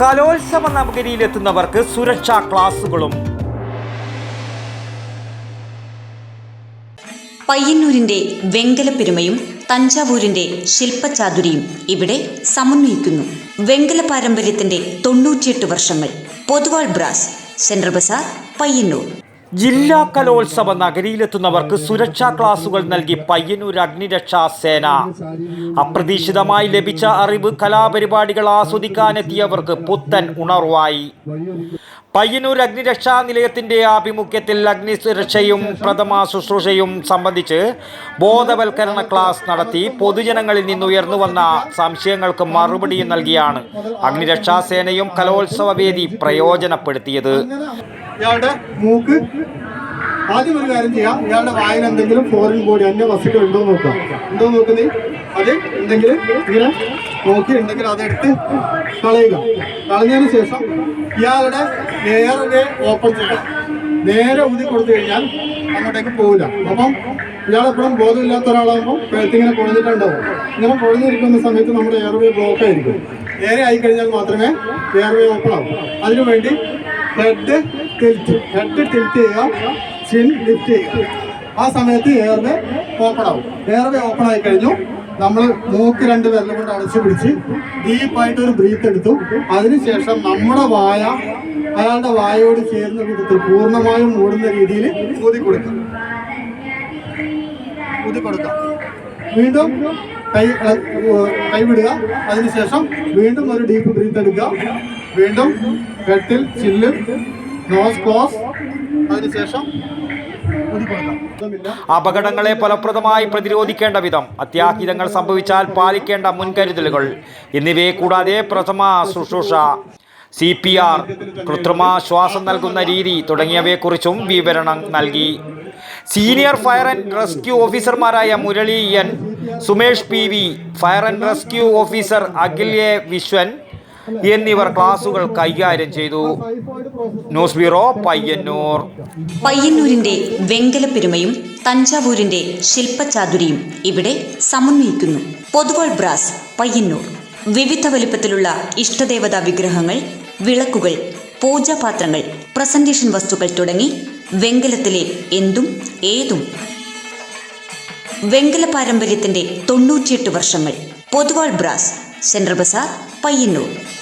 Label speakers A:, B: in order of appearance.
A: കലോത്സവ നഗരിയിലെത്തുന്നവർക്ക് സുരക്ഷാ ക്ലാസുകളും.
B: പയ്യന്നൂരിന്റെ വെങ്കലപ്പെരുമയും തഞ്ചാവൂരിന്റെ ശില്പചാതുരിയും ഇവിടെ സമന്വയിക്കുന്നു. വെങ്കല പാരമ്പര്യത്തിന്റെ തൊണ്ണൂറ്റിയെട്ട് വർഷങ്ങൾ. Poduval brass central bazaar Payyanur.
A: ജില്ലാ കലോത്സവ നഗരിയിലെത്തുന്നവർക്ക് സുരക്ഷാ ക്ലാസുകൾ നൽകി പയ്യന്നൂർ അഗ്നിരക്ഷാ സേന. അപ്രതീക്ഷിതമായി ലഭിച്ച അറിവ് കലാപരിപാടികൾ ആസ്വദിക്കാനെത്തിയവർക്ക് പുത്തൻ ഉണർവായി. പയ്യന്നൂർ അഗ്നിരക്ഷാ നിലയത്തിന്റെ ആഭിമുഖ്യത്തിൽ അഗ്നി സുരക്ഷയും പ്രഥമ ശുശ്രൂഷയും സംബന്ധിച്ച് ബോധവൽക്കരണ ക്ലാസ് നടത്തി പൊതുജനങ്ങളിൽ നിന്നുയർന്നു വന്ന സംശയങ്ങൾക്ക് മറുപടിയും നൽകിയാണ് അഗ്നിരക്ഷാ സേനയും കലോത്സവ വേദി പ്രയോജനപ്പെടുത്തിയത്.
C: ഇയാളുടെ മൂക്ക്. ആദ്യം ഒരു കാര്യം ചെയ്യാം. ഇയാളുടെ വായിൽ എന്തെങ്കിലും ഫോറിൻ ബോഡി അന്യ വസ്തുക്കൾ ഉണ്ടോ നോക്കാം ഉണ്ടോ നോക്കുന്നത് നോക്കുന്നേ അത് എന്തെങ്കിലും ഇങ്ങനെ നോക്കി ഉണ്ടെങ്കിൽ അതെടുത്ത് കളയുക. കളഞ്ഞതിന് ശേഷം ഇയാളുടെ നേരെ ഓപ്പൺ ചെയ്യുക നേരെ ഊതി കൊടുത്തു കഴിഞ്ഞാൽ അങ്ങോട്ടേക്ക് പോകില്ല അപ്പം ഇയാളെപ്പോഴും ബോധമില്ലാത്ത ഒരാളാകുമ്പോൾ കഴുത്തിങ്ങനെ കുഴഞ്ഞിട്ടുണ്ടാവും ഇങ്ങനെ കുഴഞ്ഞിരിക്കുന്ന സമയത്ത് നമ്മുടെ എയർവേ ബ്ലോക്ക് ആയിരിക്കും. നേരെ ആയി കഴിഞ്ഞാൽ മാത്രമേ എയർവേ ഓപ്പൺ ആവും. അതിനുവേണ്ടി ഹെഡ് ഹെഡ് ടിൽറ്റ് ചെയ്യുക ചിൻ ലിഫ്റ്റ് ചെയ്യുക. ആ സമയത്ത് എയർവേ ഓപ്പൺ ആവും. എയർവേ ഓപ്പൺ ആയി കഴിഞ്ഞു. നമ്മൾ മൂക്ക് രണ്ട് വെല്ലം കൊണ്ട് അടച്ചു പിടിച്ച് ഡീപ്പായിട്ട് ഒരു ബ്രീത്ത് എടുത്തു. അതിനുശേഷം നമ്മുടെ വായ അയാളുടെ വായയോട് ചേർന്ന വിധത്തിൽ പൂർണമായും മൂടുന്ന രീതിയിൽ ഊതി കൊടുക്കാം. ഊതി കൊടുക്കാം. വീണ്ടും കൈ കൈവിടുക അതിനുശേഷം വീണ്ടും ഒരു ഡീപ്പ് ബ്രീത്ത് എടുക്കുക. വീണ്ടും കെട്ടിൽ ചില്ല് നോസ് ക്ലോസ് അതിനുശേഷം
A: അപകടങ്ങളെ ഫലപ്രദമായി പ്രതിരോധിക്കേണ്ട വിധം അത്യാഹിതങ്ങൾ സംഭവിച്ചാൽ പാലിക്കേണ്ട മുൻകരുതലുകൾ എന്നിവയെ കൂടാതെ പ്രഥമ ശുശ്രൂഷ സി പി ആർ കൃത്രിമ ശ്വാസം നൽകുന്ന രീതി തുടങ്ങിയവയെക്കുറിച്ചും വിവരണം നൽകി. സീനിയർ ഫയർ ആൻഡ് റെസ്ക്യൂ ഓഫീസർമാരായ Murali N. Sumesh P V fire and rescue officer Akhil A Vishwan എന്നിവർ ക്ലാസുകൾ കൈകാര്യം ചെയ്തു. News bureau Payyanur.
B: പയ്യന്നൂരിന്റെ വെങ്കലപ്പെരുമയും തഞ്ചാവൂരിന്റെ ശില്പചാതുരിയും ഇവിടെ സമന്വയിക്കുന്നു. പൊതുവാൾ ബ്രാസ് പയ്യന്നൂർ. വിവിധ വലുപ്പത്തിലുള്ള ഇഷ്ടദേവതാ വിഗ്രഹങ്ങൾ വിളക്കുകൾ പൂജാപാത്രങ്ങൾ പ്രസന്റേഷൻ വസ്തുക്കൾ തുടങ്ങി വെങ്കലത്തിലെ എന്തും ഏതും. വെങ്കല പാരമ്പര്യത്തിന്റെ തൊണ്ണൂറ്റിയെട്ട് വർഷങ്ങൾ. Poduval brass central bazaar Payyanur.